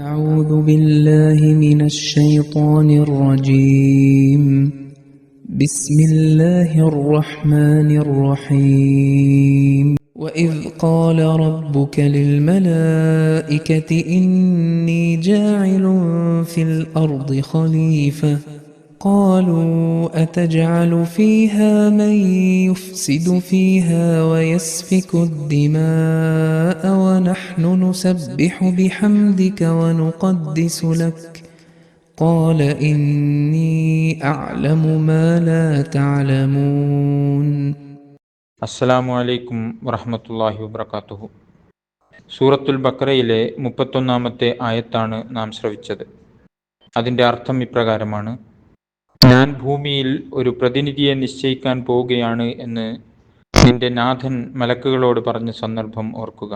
أعوذ بالله من الشيطان الرجيم. بسم الله الرحمن الرحيم. وإذ قال ربك للملائكة إني جاعل في الأرض خليفة قالوا أتجعل فيها من يفسد فيها ويسفك الدماء ونحن نسبح بحمدك ونقدس لك قال إني أعلم ما لا تعلمون അസ്സലാമു അലൈക്കും വറഹമത്തല്ലാഹി വബർക്കാത്തുഹു സൂറത്തുൽ ബക്രയിലെ മുപ്പത്തൊന്നാമത്തെ ആയത്താണ് നാം ശ്രവിച്ചത് അതിൻ്റെ അർത്ഥം ഇപ്രകാരമാണ് ഞാൻ ഭൂമിയിൽ ഒരു പ്രതിനിധിയെ നിശ്ചയിക്കാൻ പോവുകയാണ് എന്ന് നിന്റെ നാഥൻ മലക്കുകളോട് പറഞ്ഞ സന്ദർഭം ഓർക്കുക.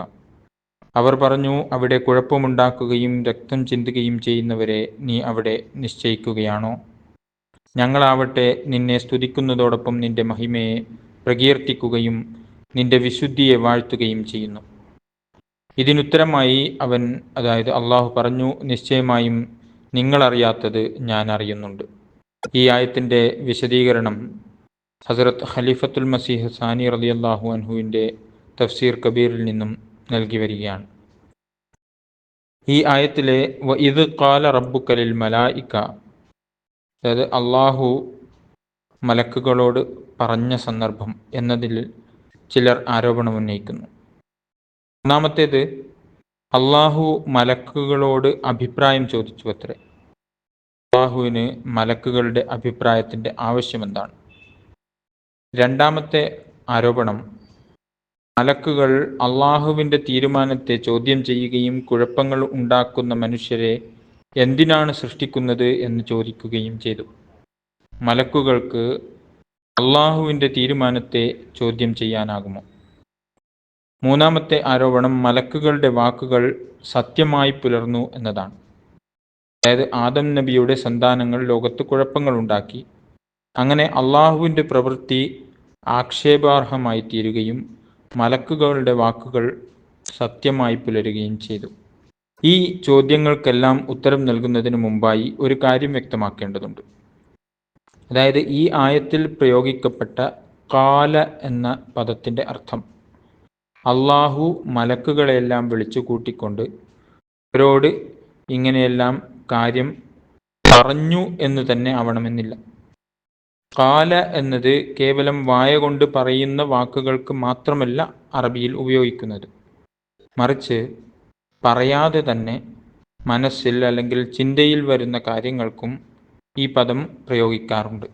അവർ പറഞ്ഞു അവിടെ കുഴപ്പമുണ്ടാക്കുകയും രക്തം ചിന്തുകയും ചെയ്യുന്നവരെ നീ അവിടെ നിശ്ചയിക്കുകയാണോ? ഞങ്ങളാവട്ടെ നിന്നെ സ്തുതിക്കുന്നതോടൊപ്പം നിന്റെ മഹിമയെ പ്രകീർത്തിക്കുകയും നിന്റെ വിശുദ്ധിയെ വാഴ്ത്തുകയും ചെയ്യുന്നു. ഇതിനുത്തരമായി അവൻ അതായത് അള്ളാഹു പറഞ്ഞു നിശ്ചയമായും നിങ്ങളറിയാത്തത് ഞാൻ അറിയുന്നുണ്ട്. ഈ ആയത്തിന്റെ വിശദീകരണം ഹസരത്ത് ഖലീഫത്തുൽ മസീഹ് സാനി റലി അള്ളാഹു അൻഹുവിന്റെ തഫ്സീർ കബീറിൽ നിന്നും നൽകി വരികയാണ്. ഈ ആയത്തിലെ വ ഇത് കാല റബ്ബുക്കലിൽ മലായിക്ക അതായത് അള്ളാഹു മലക്കുകളോട് പറഞ്ഞ സന്ദർഭം എന്നതിൽ ചിലർ ആരോപണം ഉന്നയിക്കുന്നു. ഒന്നാമത്തേത് അള്ളാഹു മലക്കുകളോട് അഭിപ്രായം ചോദിച്ചു അത്രേ അള്ളാഹുവിന് മലക്കുകളുടെ അഭിപ്രായത്തിന്റെ ആവശ്യമെന്താണ്? രണ്ടാമത്തെ ആരോപണം മലക്കുകൾ അള്ളാഹുവിന്റെ തീരുമാനത്തെ ചോദ്യം ചെയ്യുകയും കുഴപ്പങ്ങൾ ഉണ്ടാക്കുന്ന മനുഷ്യരെ എന്തിനാണ് സൃഷ്ടിക്കുന്നത് എന്ന് ചോദിക്കുകയും ചെയ്തു. മലക്കുകൾക്ക് അള്ളാഹുവിന്റെ തീരുമാനത്തെ ചോദ്യം ചെയ്യാനാകുമോ? മൂന്നാമത്തെ ആരോപണം മലക്കുകളുടെ വാക്കുകൾ സത്യമായി പുലർന്നു എന്നതാണ്. അതായത് ആദം നബിയുടെ സന്താനങ്ങൾ ലോകത്ത് കുഴപ്പങ്ങൾ ഉണ്ടാക്കി. അങ്ങനെ അള്ളാഹുവിന്റെ പ്രവൃത്തി ആക്ഷേപാർഹമായി തീരുകയും മലക്കുകളുടെ വാക്കുകൾ സത്യമായി പുലരുകയും ചെയ്തു. ഈ ചോദ്യങ്ങൾക്കെല്ലാം ഉത്തരം നൽകുന്നതിന് മുമ്പായി ഒരു കാര്യം വ്യക്തമാക്കേണ്ടതുണ്ട്. അതായത് ഈ ആയത്തിൽ പ്രയോഗിക്കപ്പെട്ട കാല എന്ന പദത്തിന്റെ അർത്ഥം. അള്ളാഹു മലക്കുകളെല്ലാം വിളിച്ചു കൂട്ടിക്കൊണ്ട് അവരോട് ഇങ്ങനെയെല്ലാം കാര്യം പറഞ്ഞു എന്ന് തന്നെ ആവണമെന്നില്ല. കാല എന്നത് കേവലം വായ കൊണ്ട് പറയുന്ന വാക്കുകൾക്ക് മാത്രമല്ല അറബിയിൽ ഉപയോഗിക്കുന്നത്. മറിച്ച് പറയാതെ തന്നെ മനസ്സിൽ അല്ലെങ്കിൽ ചിന്തയിൽ വരുന്ന കാര്യങ്ങൾക്കും ഈ പദം പ്രയോഗിക്കാറുണ്ട്.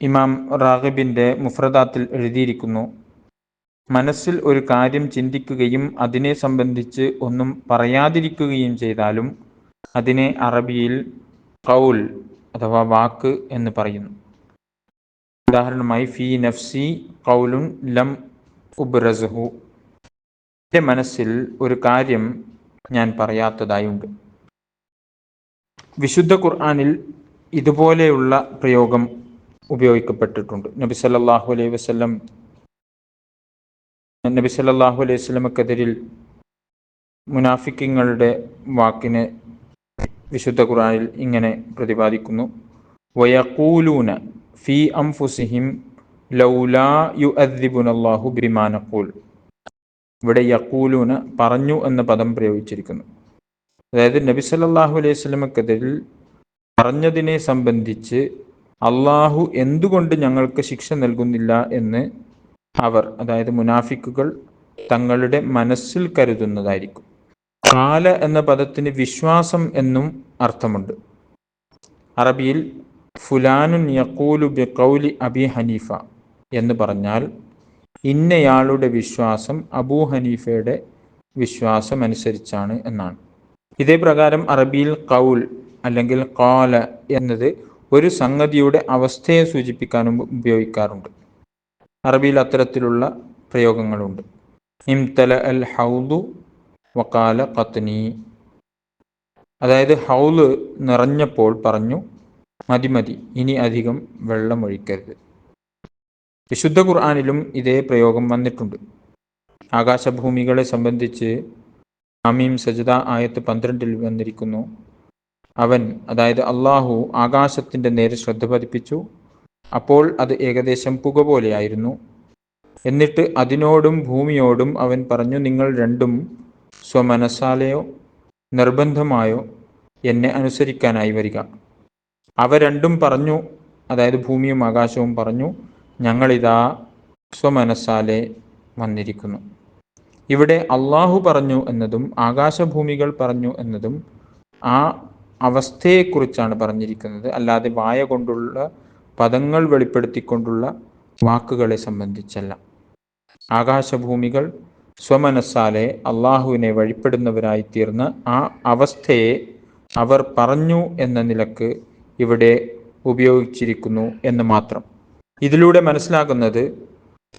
ഇമാം റാഗിബിന്റെ മുഫ്രദാത്തിൽ എഴുതിയിരിക്കുന്നു മനസ്സിൽ ഒരു കാര്യം ചിന്തിക്കുകയും അതിനെ സംബന്ധിച്ച് ഒന്നും പറയാതിരിക്കുകയും ചെയ്താലും അതിനെ അറബിയിൽ കൗൽ അഥവാ വാക്ക് എന്ന് പറയുന്നു. ഉദാഹരണമായി ഫി നഫ്സി കൗലുൻ ലം ഉബ്രസഹു. എന്റെ മനസ്സിൽ ഒരു കാര്യം ഞാൻ പറയാത്തതായുണ്ട് വിശുദ്ധ ഖുർആാനിൽ ഇതുപോലെയുള്ള പ്രയോഗം ഉപയോഗിക്കപ്പെട്ടിട്ടുണ്ട്. നബി സല്ലാഹു അലൈഹി വസ്ലം നബി സല്ലാഹു അലൈഹി വസ്ലമക്കെതിരിൽ മുനാഫിക്കിങ്ങളുടെ വാക്കിന് വിശുദ്ധ ഖുറാനിൽ ഇങ്ങനെ പ്രതിപാദിക്കുന്നു. വയക്കൂലൂന ഫി അംഫുസിഹിം ലൗലാ യു അദ്ദിബുനല്ലാഹു ബിമാനക്കൂൽ ഇവിടെ യക്കൂലൂന പറഞ്ഞു എന്ന പദം പ്രയോഗിച്ചിരിക്കുന്നു. അതായത് നബി സല്ലാഹു അലൈഹി സ്വലമക്കെതിരിൽ പറഞ്ഞതിനെ സംബന്ധിച്ച് അള്ളാഹു എന്തുകൊണ്ട് ഞങ്ങൾക്ക് ശിക്ഷ നൽകുന്നില്ല എന്ന് അവർ അതായത് മുനാഫിക്കുകൾ തങ്ങളുടെ മനസ്സിൽ കരുതുന്നതായിരിക്കും. കാല എന്ന പദത്തിന് വിശ്വാസം എന്നും അർത്ഥമുണ്ട്. അറബിയിൽ ഫുലാനുൻ യക്കൂലു ബി കൗലി അബി ഹനീഫ എന്ന് പറഞ്ഞാൽ ഇന്നയാളുടെ വിശ്വാസം അബൂ ഹനീഫയുടെ വിശ്വാസം അനുസരിച്ചാണ് എന്നാണ്. ഇതേ പ്രകാരം അറബിയിൽ കൗൽ അല്ലെങ്കിൽ കാല എന്നത് ഒരു സംഗതിയുടെ അവസ്ഥയെ സൂചിപ്പിക്കാനും ഉപയോഗിക്കാറുണ്ട്. അറബിയിൽ അത്തരത്തിലുള്ള പ്രയോഗങ്ങളുണ്ട്. ഇംതല അൽ ഹൗദു വക്കാല കത്നി അതായത് ഹൗൽ നിറഞ്ഞപ്പോൾ പറഞ്ഞു മതി മതി ഇനി അധികം വെള്ളം ഒഴിക്കരുത്. വിശുദ്ധ ഖുർആാനിലും ഇതേ പ്രയോഗം വന്നിട്ടുണ്ട്. ആകാശഭൂമികളെ സംബന്ധിച്ച് അമീം സജിത ആയത്ത് പന്ത്രണ്ടിൽ വന്നിരിക്കുന്നു. അവൻ അതായത് അള്ളാഹു ആകാശത്തിന്റെ നേരെ ശ്രദ്ധ പതിപ്പിച്ചു. അപ്പോൾ അത് ഏകദേശം പുക പോലെയായിരുന്നു. എന്നിട്ട് അതിനോടും ഭൂമിയോടും അവൻ പറഞ്ഞു നിങ്ങൾ രണ്ടും സ്വമനസാലയോ നിർബന്ധമായോ എന്നെ അനുസരിക്കാനായി വരിക. അവ രണ്ടും പറഞ്ഞു അതായത് ഭൂമിയും ആകാശവും പറഞ്ഞു ഞങ്ങളിതാ സ്വമനസാലെ വന്നിരിക്കുന്നു. ഇവിടെ അള്ളാഹു പറഞ്ഞു എന്നതും ആകാശഭൂമികൾ പറഞ്ഞു എന്നതും ആ അവസ്ഥയെക്കുറിച്ചാണ് പറഞ്ഞിരിക്കുന്നത്. അല്ലാതെ വായ കൊണ്ടുള്ള പദങ്ങൾ വെളിപ്പെടുത്തിക്കൊണ്ടുള്ള വാക്കുകളെ സംബന്ധിച്ചല്ല. ആകാശഭൂമികൾ സ്വമനസ്സാലെ അള്ളാഹുവിനെ വഴിപ്പെടുന്നവരായി തീർന്ന് ആ അവസ്ഥയെ അവർ പറഞ്ഞു എന്ന നിലയ്ക്ക് ഇവിടെ ഉപയോഗിച്ചിരിക്കുന്നു എന്ന് മാത്രം. ഇതിലൂടെ മനസ്സിലാക്കുന്നത്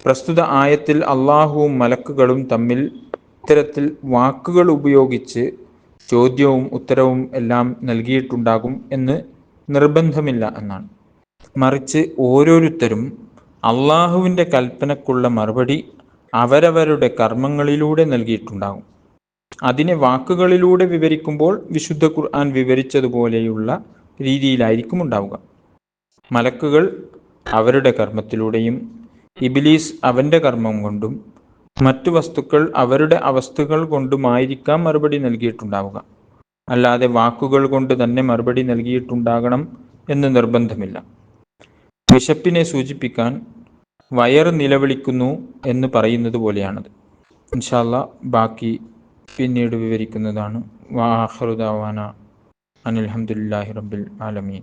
പ്രസ്തുത ആയത്തിൽ അള്ളാഹുവും മലക്കുകളും തമ്മിൽ ഇത്തരത്തിൽ വാക്കുകൾ ഉപയോഗിച്ച് ചോദ്യവും ഉത്തരവും എല്ലാം നൽകിയിട്ടുണ്ടാകും എന്ന് നിർബന്ധമില്ല എന്നാണ്. മറിച്ച് ഓരോരുത്തരും അള്ളാഹുവിന്റെ കൽപ്പനക്കുള്ള മറുപടി അവരവരുടെ കർമ്മങ്ങളിലൂടെ നൽകിയിട്ടുണ്ടാകും. അതിനെ വാക്കുകളിലൂടെ വിവരിക്കുമ്പോൾ വിശുദ്ധ ഖുർആൻ വിവരിച്ചതുപോലെയുള്ള രീതിയിലായിരിക്കും ഉണ്ടാവുക. മലക്കുകൾ അവരുടെ കർമ്മത്തിലൂടെയും ഇബിലീസ് അവന്റെ കർമ്മം കൊണ്ടും മറ്റു വസ്തുക്കൾ അവരുടെ അവസ്ഥകൾ കൊണ്ടുമായിരിക്കാം മറുപടി നൽകിയിട്ടുണ്ടാവുക. അല്ലാതെ വാക്കുകൾ കൊണ്ട് തന്നെ മറുപടി നൽകിയിട്ടുണ്ടാകണം എന്ന് നിർബന്ധമില്ല. വിശപ്പിനെ സൂചിപ്പിക്കാൻ വയർ നിലവിളിക്കുന്നു എന്ന് പറയുന്നത് പോലെയാണത്. ഇൻഷാല്ല ബാക്കി പിന്നീട് വിവരിക്കുന്നതാണ്. വാഹൃദാവാന അനിൽഹമുല്ലാഹി റബ്ബിൽ ആലമീൻ.